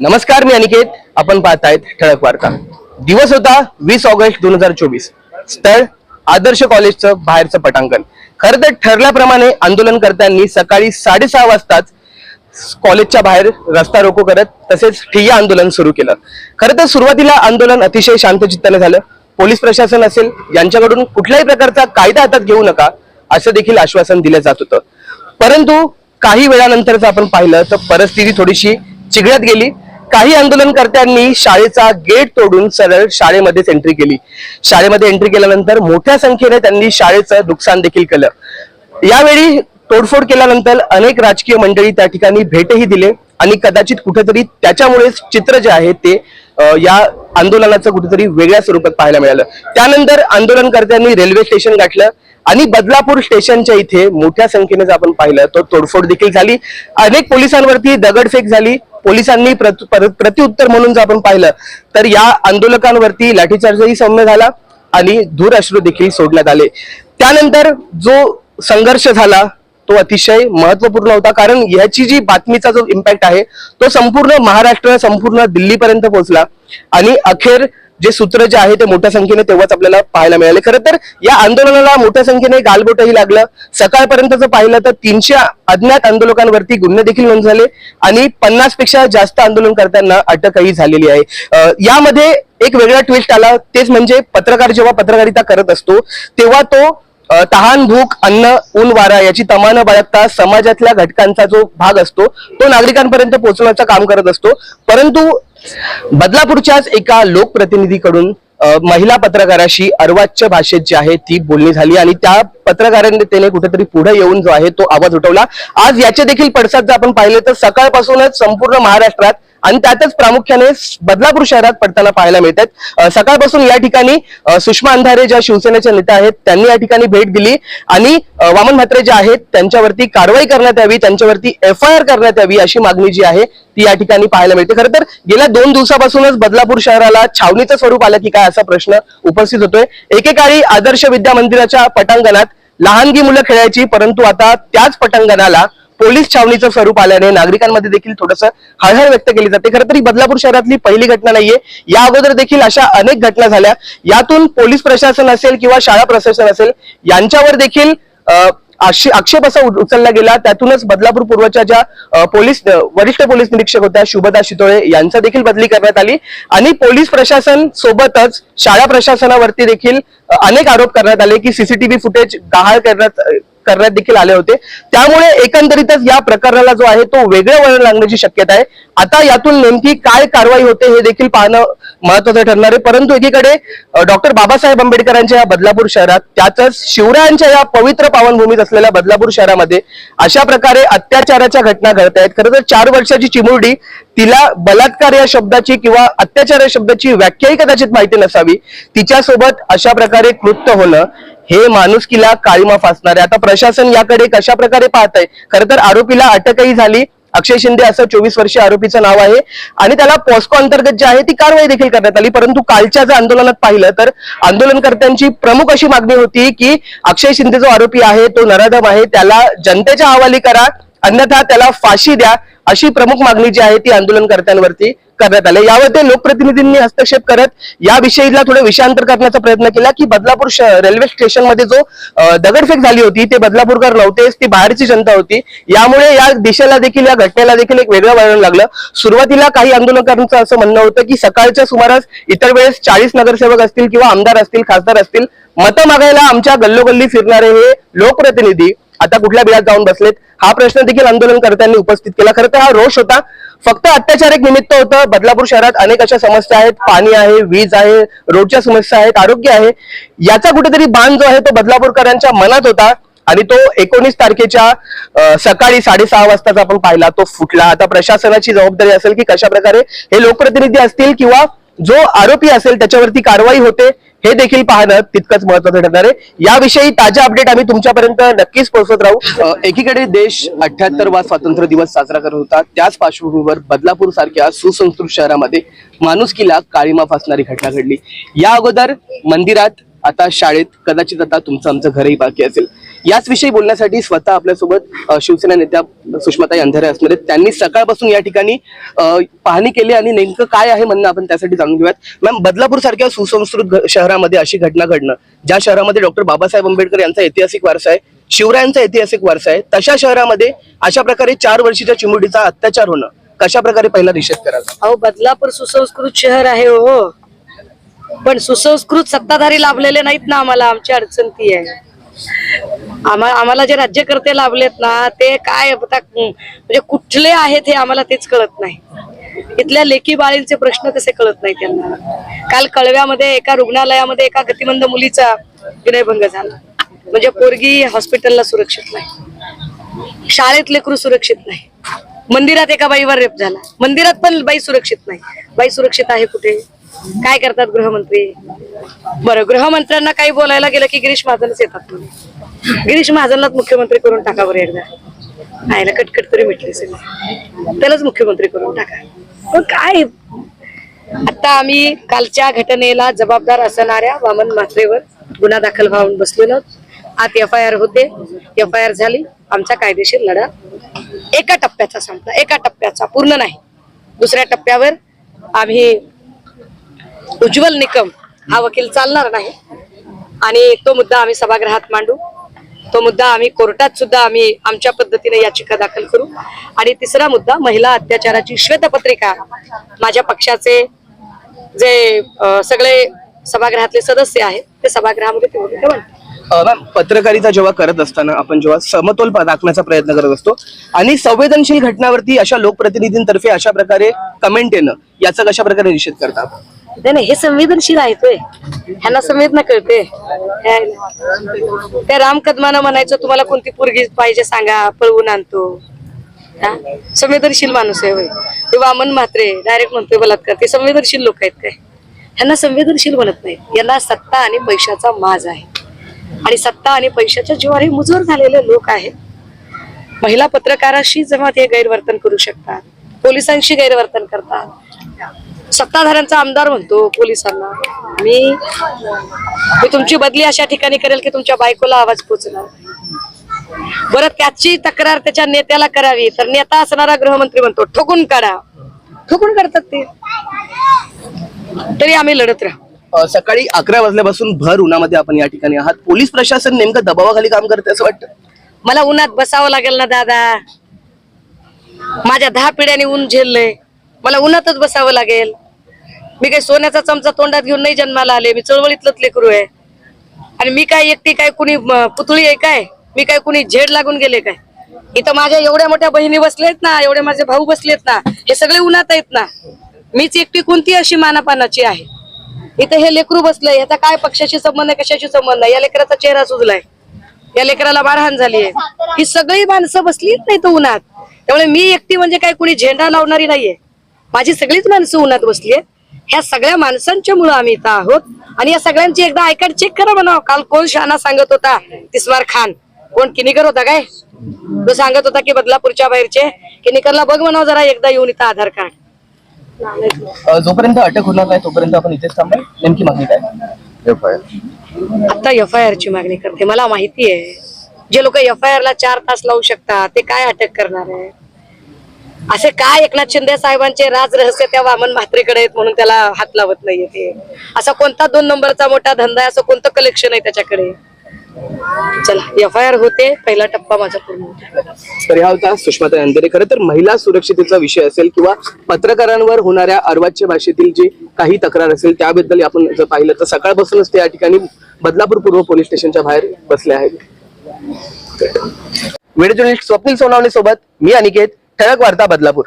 नमस्कार मी अनिकेत. आपण पाहतायत ठळक वार्ता. दिवस होता वीस ऑगस्ट दोन हजार चोवीस. स्थळ आदर्श कॉलेजचं बाहेरचं पटांगण. खर तर ठरल्याप्रमाणे आंदोलनकर्त्यांनी सकाळी साडेसहा वाजताच कॉलेजच्या बाहेर रस्ता रोको करत तसेच ठिय्या आंदोलन सुरू केलं. खरं तर सुरुवातीला आंदोलन अतिशय शांतचित्ताने झालं. पोलीस प्रशासन असेल यांच्याकडून कुठल्याही प्रकारचा कायदा हातात घेऊ नका असं देखील आश्वासन दिलं जात होतं. परंतु काही वेळानंतरच आपण पाहिलं तर परिस्थिती थोडीशी चिघळत गेली. काही आंदोलनकर्त्यांनी शाळेचा गेट तोडून सरळ शाळेमध्येच एंट्री केली. शाळेमध्ये एंट्री केल्यानंतर मोठ्या संख्येने त्यांनी शाळेचं नुकसान देखील केलं. यावेळी तोडफोड केल्यानंतर अनेक राजकीय मंडळी त्या ठिकाणी भेटही दिले आणि कदाचित कुठेतरी त्याच्यामुळेच चित्र जे आहे ते या आंदोलनाचं कुठेतरी वेगळ्या स्वरूपात पाहायला मिळालं. त्यानंतर आंदोलनकर्त्यांनी रेल्वे स्टेशन गाठलं आणि बदलापूर स्टेशनच्या इथे मोठ्या संख्येने जर आपण पाहिलं तर तोडफोड देखील झाली. अनेक पोलिसांवरती दगडफेक झाली. पोलिसांनी प्रत- पर- प्रत्युत्तर म्हणून जर आपण पाहिलं तर या आंदोलकांवरती लाठीचार्जही सौम्य झाला आणि धूर अश्रू देखील सोडण्यात आले. त्यानंतर जो संघर्ष झाला तो अतिशय महत्त्वपूर्ण होता कारण याची जी बातमीचा जो इम्पॅक्ट आहे तो संपूर्ण महाराष्ट्र संपूर्ण दिल्लीपर्यंत पोहोचला. आणि अखेर जे सूत्र जे आहे ते मोठ्या संख्येने तेव्हाच आपल्याला पाहायला मिळाले. खरं तर या आंदोलनाला मोठ्या संख्येने गालबोटही लागलं. सकाळपर्यंत जर पाहिलं तर तीनशे अज्ञात आंदोलकांवरती गुन्हे देखील नोंद झाले आणि पन्नासपेक्षा जास्त आंदोलनकर्त्यांना अटकही झालेली आहे. यामध्ये एक वेगळा ट्विस्ट आला. तेच म्हणजे पत्रकार जेव्हा पत्रकारिता करत असतो तेव्हा तो तहान भूक अन्न ऊन वारा याची तमानं बाळगता समाजातल्या घटकांचा जो भाग असतो तो नागरिकांपर्यंत पोहोचवण्याचं काम करत असतो. परंतु बदलापूरच्याच एका लोकप्रतिनिधीकडून महिला पत्रकाराशी अर्वाच्य भाषेत जी आहे ती बोलणी झाली आणि त्या पत्रकाराने त्याने कुठेतरी पुढे येऊन जो आहे तो आवाज उठवला. आज याचे देखील पडसाद जर आपण पाहिले तर सकाळपासूनच संपूर्ण महाराष्ट्रात आणि त्यातच प्रामुख्याने बदलापूर शहरात पडताना पाहायला मिळतात. सकाळपासून या ठिकाणी सुषमा अंधारे ज्या शिवसेनेच्या नेत्या आहेत त्यांनी या ठिकाणी भेट दिली. आणि वामन म्हात्रे जे आहेत त्यांच्यावरती कारवाई करण्यात यावी त्यांच्यावरती एफ आय आर करण्यात यावी अशी मागणी जी आहे ती या ठिकाणी पाहायला मिळते. खरं तर गेल्या दोन दिवसापासूनच बदलापूर शहराला छावणीचं स्वरूप आलं की काय असा प्रश्न उपस्थित होतोय. एकेकाळी आदर्श विद्या मंदिराच्या पटांगणात लहानगी मुलं खेळायची परंतु आता त्याच पटांगणाला पोलीस छावणीचं स्वरूप आल्याने नागरिकांमध्ये देखील थोडस हळहळ व्यक्त केली जाते. खरं तरी बदलापूर शहरातली पहिली घटना नाहीये. या अगोदर देखील अशा अनेक घटना झाल्या. यातून पोलीस प्रशासन असेल किंवा शाळा प्रशासन असेल यांच्यावर देखील आक्षे- आक्षेप असा उचलला गेला. त्यातूनच बदलापूर पूर्वच्या ज्या पोलीस वरिष्ठ पोलीस निरीक्षक होत्या शुभदा शितोळे यांचा देखील बदली करण्यात आली. आणि पोलीस प्रशासन सोबतच शाळा प्रशासनावरती देखील अनेक आरोप करण्यात आले की सीसीटीव्ही फुटेज गहाळ करण्यात करण्यात देखील आले होते. त्यामुळे एकंदरीतच या प्रकरणाला जो आहे तो वेगळं वळण लागण्याची शक्यता आहे. आता यातून नेमकी काय कारवाई होते हे देखील पाहणं महत्वाचं ठरणार आहे. परंतु एकीकडे डॉक्टर बाबासाहेब आंबेडकरांच्या या बदलापूर शहरात त्यातच शिवरायांच्या या पवित्र पावनभूमीत असलेल्या बदलापूर शहरामध्ये अशा प्रकारे अत्याचाराच्या घटना घडत आहेत. खरं तर चार वर्षाची चिमुरडी तिला बलात्कार या शब्दाची किंवा अत्याचार या शब्दाची व्याख्याही कदाचित माहिती नसावी. तिच्यासोबत अशा प्रकारे कृत्य होणं हे माणुसकीला काळीमा फासणार. आहे आता प्रशासन याकडे कशा प्रकारे पाहत आहे खरं तर आरोपीला अटकही झाली. अक्षय शिंदे असं चोवीस वर्षीय आरोपीचं नाव आहे. आणि त्याला पॉस्को अंतर्गत जी आहे ती कारवाई देखील करण्यात आली. परंतु कालच्या जर आंदोलनात पाहिलं तर आंदोलनकर्त्यांची प्रमुख अशी मागणी होती की अक्षय शिंदे जो आरोपी आहे तो नराधम आहे. त्याला जनतेच्या हवाली करा. अन्यथा त्याला फाशी द्या अशी प्रमुख मागणी जी आहे ती आंदोलनकर्त्यांवरती करण्यात आली. यावर ते लोकप्रतिनिधींनी हस्तक्षेप करत या विषयीला थोडं विषयांतर करण्याचा प्रयत्न केला की बदलापूर रेल्वे स्टेशनमध्ये जो दगडफेक झाली होती ते बदलापूरकर नव्हतेच ती बाहेरची जनता होती. यामुळे या दिशेला देखील या घटनेला देखील एक वेगळं वळण लागलं. सुरुवातीला काही आंदोलनकारांचं असं म्हणणं होतं की सकाळच्या सुमारास इतर वेळेस चाळीस नगरसेवक असतील किंवा आमदार असतील खासदार असतील मतं मागायला आमच्या गल्लोगल्ली फिरणारे हे लोकप्रतिनिधी आता कुठल्या बिळात जाऊन बसलेत? हा प्रश्न देखील आंदोलनकर्त्यांनी उपस्थित केला. खरं तर हा रोष होता. फक्त अत्याचार एक निमित्त होतं. बदलापूर शहरात अनेक अशा समस्या आहेत. पाणी आहे वीज आहे रोडच्या समस्या आहेत आरोग्य आहे. याचा कुठेतरी बाण जो आहे तो बदलापूरकरांच्या मनात होता. आणि तो एकोणीस तारखेच्या सकाळी साडेसहा वाजताचा आपण पाहिला. तो फुटला. आता प्रशासनाची जबाबदारी असेल की कशा प्रकारे हे लोकप्रतिनिधी असतील किंवा जो आरोपी असेल त्याच्यावरती कारवाई होते. हे देखील पाहणं तितकंच महत्वाचं ठरणार आहे. याविषयी ताज्या अपडेट आम्ही तुमच्यापर्यंत नक्कीच पोहोचत राहू. एकीकडे देश अठ्याहत्तर वा स्वातंत्र्य दिवस साजरा करत होता. त्याच पार्श्वभूमीवर बदलापूर सारख्या सुसंस्कृत शहरामध्ये माणुसकीला काळीमा फासणारी घटना घडली. या अगोदर मंदिरात आता शाळेत कदाचित आता तुमचं आमचं घरही बाकी असेल. याच विषयी बोलण्यासाठी स्वतः आपल्यासोबत शिवसेना नेत्या सुषमाताई अंधारे असणार आहेत. त्यांनी सकाळपासून या ठिकाणी पाहणी केली आणि नेमकं काय आहे म्हणणं आपण त्यासाठी जाणून घेऊयात. मॅम बदलापूर सारख्या सुसंस्कृत शहरामध्ये अशी घटना घडणं ज्या शहरामध्ये डॉक्टर बाबासाहेब आंबेडकर यांचा ऐतिहासिक वारसा आहे शिवरायांचा ऐतिहासिक वारसा आहे तशा शहरामध्ये अशा प्रकारे चार वर्षीच्या चिमुडीचा अत्याचार होणं कशा प्रकारे पहिला निषेध करायचा? अहो बदलापूर सुसंस्कृत शहर आहे हो. पण सुसंस्कृत सत्ताधारी लाभलेले नाहीत ना आम्हाला आमची अडचण ती आहे. आम्हा आम्हाला जे राज्यकर्ते लाभलेत ना ते काय म्हणजे कुठले आहेत हे आम्हाला तेच कळत नाही. इथल्या लेखी बाळींचे प्रश्न कसे कळत नाही त्यांना. काल कळव्यामध्ये एका रुग्णालयामध्ये एका गतिमंद मुलीचा विनयभंग झाला. म्हणजे पोरगी हॉस्पिटलला सुरक्षित नाही. शाळेत लेकरू सुरक्षित नाही. मंदिरात एका बाईवर रेप झाला. मंदिरात पण बाई सुरक्षित नाही. बाई सुरक्षित आहे कुठे? काय करतात गृहमंत्री? बरं गृहमंत्र्यांना काही बोलायला गेलं की गिरीश महाजनच येतात तुम्ही गिरीश महाजनलाच मुख्यमंत्री करून टाका बरं एकदा. आयला कटकट तरी मिटली सगळी त्यालाच मुख्यमंत्री करून टाका. पण काय? आता आम्ही कालच्या घटनेला जबाबदार असणाऱ्या वामन म्हात्रेवर गुन्हा दाखल व्हावून बसलेलो आहोत. आत एफ आय आर होते. एफ आय आर झाली. आमचा कायदेशीर लढा एका टप्प्याचा संपला. एका टप्प्याचा पूर्ण नाही. दुसऱ्या टप्प्यावर आम्ही उज्ज्वल निकम हा वकील चालणार नाही. आणि तो मुद्दा आम्ही सभागृहात मांडू. तो मुद्दा आम्ही कोर्टात सुद्धा आम्ही आमच्या पद्धतीने याचिका दाखल करू. आणि तिसरा मुद्दा महिला अत्याचाराची श्वेतपत्रिका माझ्या पक्षाचे जे सगळे सभागृहातले सदस्य आहेत ते सभागृहामध्ये ते मांडतील. मॅम पत्रकारिता जेव्हा करत असताना आपण जेव्हा समतोल राखण्याचा प्रयत्न करत असतो आणि संवेदनशील घटनावरती अशा लोकप्रतिनिधींतर्फे अशा प्रकारे कमेंट येणं याचा कशा प्रकारे निषेध करता नाही नाही हे संवेदनशील आहेत ह्यांना संवेदना कळते. त्या राम कदमानं म्हणायचं तुम्हाला कोणती पोरगी पाहिजे सांगा पळवून आणतो. संवेदनशील माणूस आहे होय. ते वामन म्हात्रे डायरेक्ट म्हणतोय बलात्कार. ते संवेदनशील लोक आहेत काय? ह्यांना संवेदनशील म्हणत नाही यांना सत्ता आणि पैशाचा माज आहे. आणि सत्ता आणि पैशाच्या जीवावर हे मुजोर झालेले लोक आहेत. महिला पत्रकाराशी जेव्हा ते गैरवर्तन करू शकतात पोलिसांशी गैरवर्तन करतात. सत्ताधाऱ्यांचा आमदार म्हणतो पोलिसांना मी मी तुमची बदली अशा ठिकाणी करेल की तुमच्या बायकोला आवाज पोचणार बरं त्याची तक्रार त्याच्या नेत्याला करावी. तर नेता असणारा गृहमंत्री म्हणतो ठोकून काढा ठोकून काढतात ते. तरी आम्ही लढत राहू. सकाळी अकरा वाजल्यापासून भर उन्हामध्ये आपण या ठिकाणी आहात. पोलीस प्रशासन नेमकं दबावाखाली काम करते असं वाटतं? मला उन्हात बसावं लागेल ना दादा. माझ्या दहा पिढ्याने ऊन झेललंय. मला उन्हातच बसावं लागेल. मी काही सोन्याचा चमचा तोंडात घेऊन नाही जन्माला आले. मी चळवळीतलंच लेकरू आहे. आणि मी काय एकटी काय कुणी पुतळी आहे काय? मी काय कुणी झेड लागून गेले काय? इथं माझ्या एवढ्या मोठ्या बहिणी बसलेत ना एवढे माझे भाऊ बसलेत ना हे सगळे उन्हात आहेत ना. मीच एकटी कोणती अशी मानापानाची आहे? इथं हे लेकरू बसलंय याचा काय पक्षाशी संबंध आहे कशाशी संबंध आहे? या लेकराचा चेहरा सुजलाय. या लेकराला मारहाण झाली ही सगळी माणसं बसलीच नाही तर उन्हात. त्यामुळे मी एकटी म्हणजे काय कुणी झेंडा लावणारी नाहीये. माझी सगळीच माणसं उन्हात बसली ह्या सगळ्या माणसांच्या मुळे आम्ही इथं आहोत. आणि या सगळ्यांची एकदा आयकार्ड चेक करा म्हणा काल कोण शहाणा सांगत होता तिस्मार खान. कोण किनीकर होता काय? तो सांगत होता की बदलापूरच्या बाहेरचे. किनीकरला बघ म्हणा जरा एकदा येऊन इथं आधार कार्ड. जोपर्यंत अटक होणार नाही तोपर्यंत आपण इथेच थांबाय नेमकी मागणी काय? एफ आय आता एफ आय आर ची मागणी करते. मला माहिती आहे. जे लोक एफ आय आर ला चार तास लावू शकतात ते काय अटक करणार आहे? असे काय एकनाथ शिंदे साहेबांचे राज रहस्य त्या वामन म्हात्रेकडे आहेत म्हणून त्याला हात लावत नाहीये ते? असा कोणता दोन नंबरचा मोठा धंदा आहे? असं कोणतं कलेक्शन आहे त्याच्याकडे? चला एफ आय आर होते पहिला टप्पा माझा पूर्ण होता. तर ह्या होता सुषमाताई अंधेरे. खरं तर महिला सुरक्षितेचा विषय असेल किंवा पत्रकारांवर होणाऱ्या अर्वाच्य भाषेतील जी काही तक्रार असेल त्याबद्दल आपण जर पाहिलं तर सकाळपासूनच ते या ठिकाणी बदलापूर पूर्व पोलीस स्टेशनच्या बाहेर बसले आहेत. व्हिडिओ स्वप्नील सोनावणे सोबत मी अनिकेत ठळक वार्ता बदलापूर.